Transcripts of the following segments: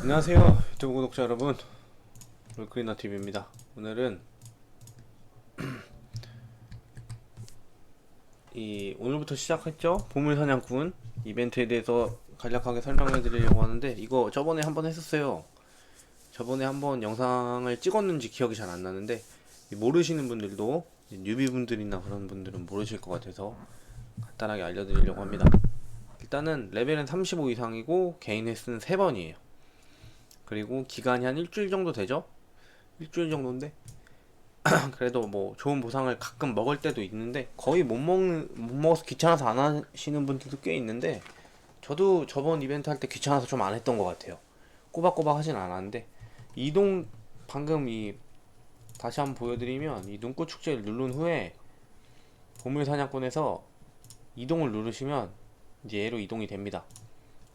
안녕하세요 유튜브 구독자 여러분. 롤크리너 TV입니다. 오늘은 이 오늘부터 시작했죠? 보물 사냥꾼 이벤트에 대해서 간략하게 설명해 드리려고 하는데 이거 저번에 한번 했었어요. 저번에 한번 영상을 찍었는지 기억이 잘 안 나는데 이 모르시는 분들도 뉴비 분들이나 그런 분들은 모르실 것 같아서 간단하게 알려드리려고 합니다. 일단은 레벨은 35 이상이고 개인 횟수는 3번이에요 그리고 기간이 한 일주일 정도 되죠? 일주일 정도인데 그래도 뭐 좋은 보상을 가끔 먹을 때도 있는데 거의 못 먹는 못 먹어서 귀찮아서 안 하시는 분들도 꽤 있는데 저도 저번 이벤트 할 때 귀찮아서 좀 안 했던 것 같아요. 꼬박꼬박 하진 않았는데 이동 방금 이 다시 한번 보여드리면 이 눈꽃 축제를 누른 후에 보물 사냥꾼에서 이동을 누르시면 이제 얘로 이동이 됩니다.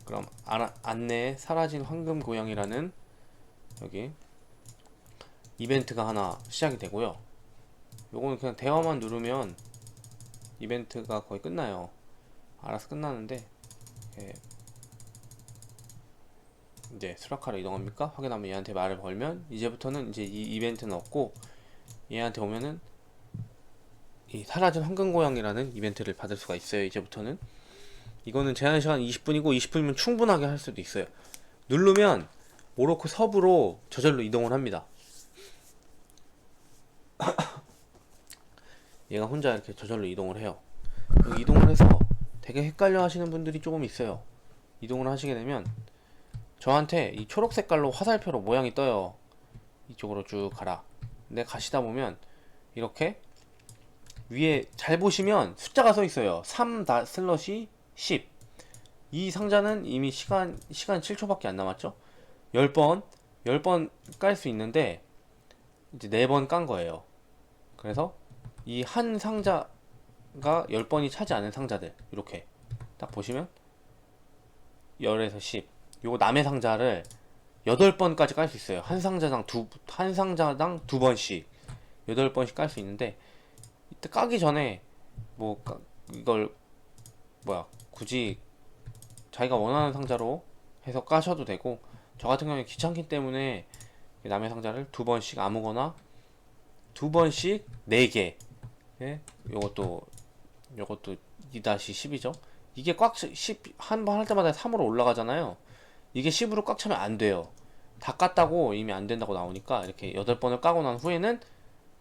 그럼 안, 안내에 사라진 황금 고양이라는 여기 이벤트가 하나 시작이 되고요. 요거는 그냥 대화만 누르면 이벤트가 거의 끝나요. 알아서 끝나는데 예. 이제 수라카로 이동합니까? 확인하면 얘한테 말을 걸면 이제부터는 이제 이 이벤트는 없고 얘한테 오면은 이 사라진 황금 고양이라는 이벤트를 받을 수가 있어요. 이제부터는 이거는 제한 시간 20분이고 20분이면 충분하게 할 수도 있어요. 누르면 모로코 서부로 저절로 이동을 합니다. 얘가 혼자 이렇게 저절로 이동을 해요. 이동을 해서 되게 헷갈려 하시는 분들이 조금 있어요. 이동을 하시게 되면 저한테 이 초록 색깔로 화살표로 모양이 떠요. 이쪽으로 쭉 가라. 근데 가시다 보면 이렇게 위에 잘 보시면 숫자가 써 있어요. 3다 슬러시 10. 이 상자는 이미 시간 시간 7초밖에 안 남았죠. 10번 10번 깔 수 있는데 이제 4번 깐 거예요. 그래서 이 한 상자가 10번이 차지 않은 상자들 이렇게 딱 보시면 10에서 10. 요거 남의 상자를 8번까지 깔 수 있어요. 한 상자당 두 한 상자당 두 번씩 8번씩 깔 수 있는데 이때 까기 전에 뭐 까- 이걸 뭐야 굳이 자기가 원하는 상자로 해서 까셔도 되고 저 같은 경우에 귀찮기 때문에 남의 상자를 두 번씩 아무거나 두 번씩 네 개. 예? 요것도 요것도 2-10이죠. 이게 꽉 10, 한 번 할 때마다 3으로 올라가잖아요. 이게 10으로 꽉 차면 안 돼요. 다 깠다고 이미 안 된다고 나오니까 이렇게 8번을 까고 난 후에는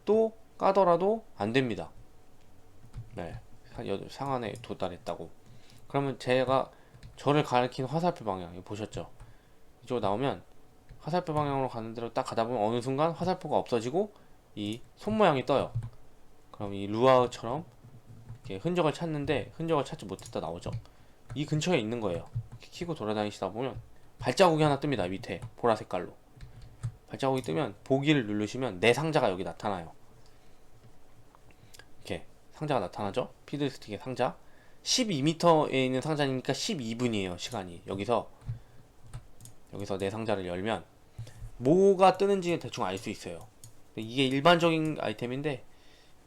또 까더라도 안 됩니다. 네. 상한에 도달했다고. 그러면 제가 저를 가리킨 화살표 방향 이거 보셨죠? 이쪽으로 나오면 화살표 방향으로 가는 대로 딱 가다 보면 어느 순간 화살표가 없어지고 이 손 모양이 떠요. 그럼 이 루아우처럼 이렇게 흔적을 찾는데 흔적을 찾지 못했다 나오죠. 이 근처에 있는 거예요. 키고 돌아다니시다 보면 발자국이 하나 뜹니다. 밑에 보라 색깔로. 발자국이 뜨면 보기를 누르시면 내 상자가 여기 나타나요. 이렇게 상자가 나타나죠. 피드스틱의 상자. 12m에 있는 상자니까 12분이에요. 시간이. 여기서 여기서 내 상자를 열면 뭐가 뜨는지 대충 알 수 있어요. 이게 일반적인 아이템인데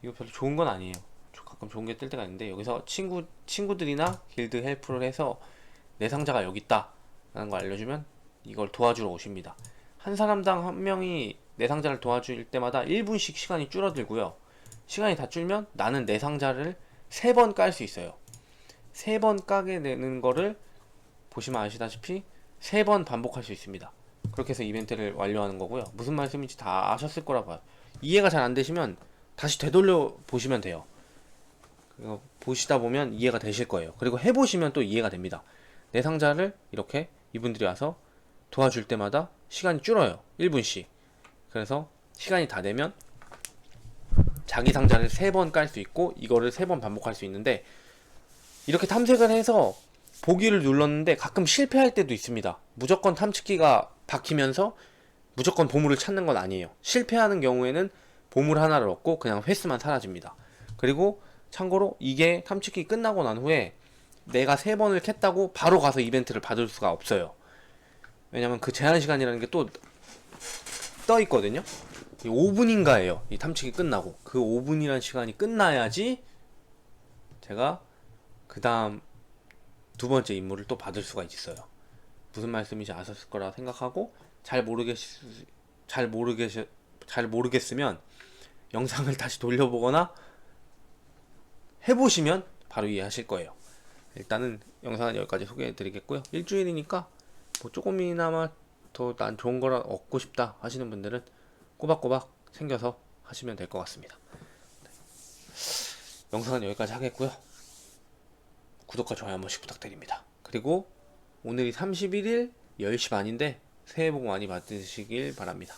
이거 별로 좋은 건 아니에요. 저- 가끔 좋은 게 뜰 때가 있는데 여기서 친구 친구들이나 길드 헬프를 해서 내 상자가 여기 있다 라는 걸 알려주면 이걸 도와주러 오십니다. 한 사람당 한 명이 내 상자를 도와줄 때마다 1분씩 시간이 줄어들고요. 시간이 다 줄면 나는 내 상자를 세번깔 수 있어요. 세 번 까게 되는 거를 보시면 아시다시피 세 번 반복할 수 있습니다. 그렇게 해서 이벤트를 완료하는 거고요. 무슨 말씀인지 다 아셨을 거라 봐요. 이해가 잘 안 되시면 다시 되돌려 보시면 돼요. 보시다 보면 이해가 되실 거예요. 그리고 해보시면 또 이해가 됩니다. 내 상자를 이렇게 이분들이 와서 도와줄 때마다 시간이 줄어요. 1분씩. 그래서 시간이 다 되면 자기 상자를 세번깔 수 있고 이거를 세번 반복할 수 있는데 이렇게 탐색을 해서 보기를 눌렀는데 가끔 실패할 때도 있습니다. 무조건 탐측기가 박히면서 무조건 보물을 찾는 건 아니에요. 실패하는 경우에는 보물 하나를 얻고 그냥 횟수만 사라집니다. 그리고 참고로 이게 탐측기 끝나고 난 후에 내가 세 번을 캤다고 바로 가서 이벤트를 받을 수가 없어요. 왜냐면 그 제한 시간이라는 게 또 떠 있거든요. 5분인가예요. 이 탐측이 끝나고 그 5분이라는 시간이 끝나야지 제가 그 다음 두 번째 임무를 또 받을 수가 있어요. 무슨 말씀인지 아셨을 거라 생각하고 잘 모르겠 잘 모르겠 잘 모르겠으면 영상을 다시 돌려보거나 해보시면 바로 이해하실 거예요. 일단은 영상은 여기까지 소개해 드리겠고요. 일주일이니까 뭐 조금이나마 더 난 좋은 거라 얻고 싶다 하시는 분들은 꼬박꼬박 챙겨서 하시면 될 것 같습니다. 네. 영상은 여기까지 하겠고요. 구독과 좋아요 한 번씩 부탁드립니다. 그리고 오늘이 31일 10시 반인데 새해 복 많이 받으시길 바랍니다.